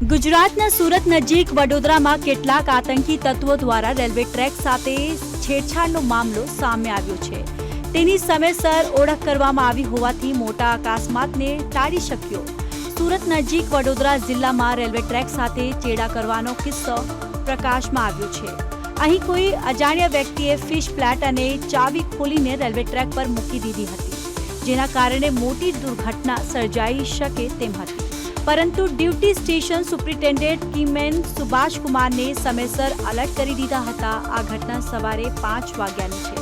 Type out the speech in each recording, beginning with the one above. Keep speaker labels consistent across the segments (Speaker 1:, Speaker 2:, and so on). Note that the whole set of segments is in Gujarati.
Speaker 1: ગુજરાતના સુરત નજીક વડોદરામાં કેટલાક આતંકી તત્વો દ્વારા રેલવે ટ્રેક સાથે છેડછાડનો મામલો સામે આવ્યો છે. તેની સમયસર ઓળખ કરવામાં આવી હોવાથી મોટા અકસ્માતને ટાળી શક્યો. સુરત નજીક વડોદરા જિલ્લામાં રેલવે ટ્રેક સાથે ચેડા કરવાનો કિસ્સો પ્રકાશમાં આવ્યો છે. અહીં કોઈ અજાણ્યા વ્યક્તિએ ફિશ પ્લેટ અને ચાવી ખોલીને રેલવે ટ્રેક પર મૂકી દીધી હતી, જેના કારણે મોટી દુર્ઘટના સર્જાઈ શકે તેમ હતી. પરંતુ ડ્યુટી સ્ટેશન સુપ્રિન્ટેન્ડન્ટ કિમેન સુભાષ કુમારને સમયસર અલર્ટ કરી દીધા હતા. આ ઘટના સવારે પાંચ વાગ્યાની છે.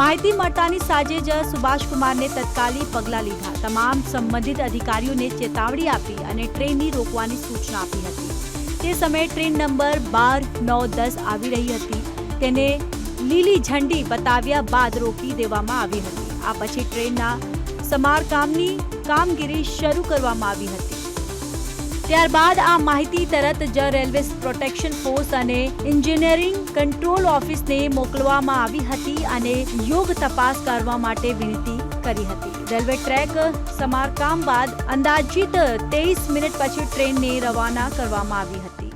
Speaker 1: માહિતી મળતાની સાંજે જ સુભાષ કુમારને તત્કાલી પગલાં લીધા. તમામ સંબંધિત અધિકારીઓને ચેતવણી આપી અને ટ્રેનની રોકવાની સૂચના આપી હતી. તે સમયે ટ્રેન નંબર બાર, નવ, દસ આવી રહી હતી. તેને લીલી ઝંડી બતાવ્યા બાદ રોકી દેવામાં આવી હતી. આ પછી ટ્રેનના સમારકામની કામગીરી શરૂ કરવામાં આવી હતી. ત્યારબાદ આ માહિતી તરત જ રેલવે પ્રોટેક્શન ફોર્સ અને એન્જિનિયરિંગ કંટ્રોલ ઓફિસને મોકલવામાં આવી હતી અને યોગ તપાસ કરવા માટે વિનંતી કરી હતી. રેલવે ટ્રેક સમારકામ બાદ અંદાજિત તેવીસ મિનિટ પછી ટ્રેનને રવાના કરવામાં આવી હતી.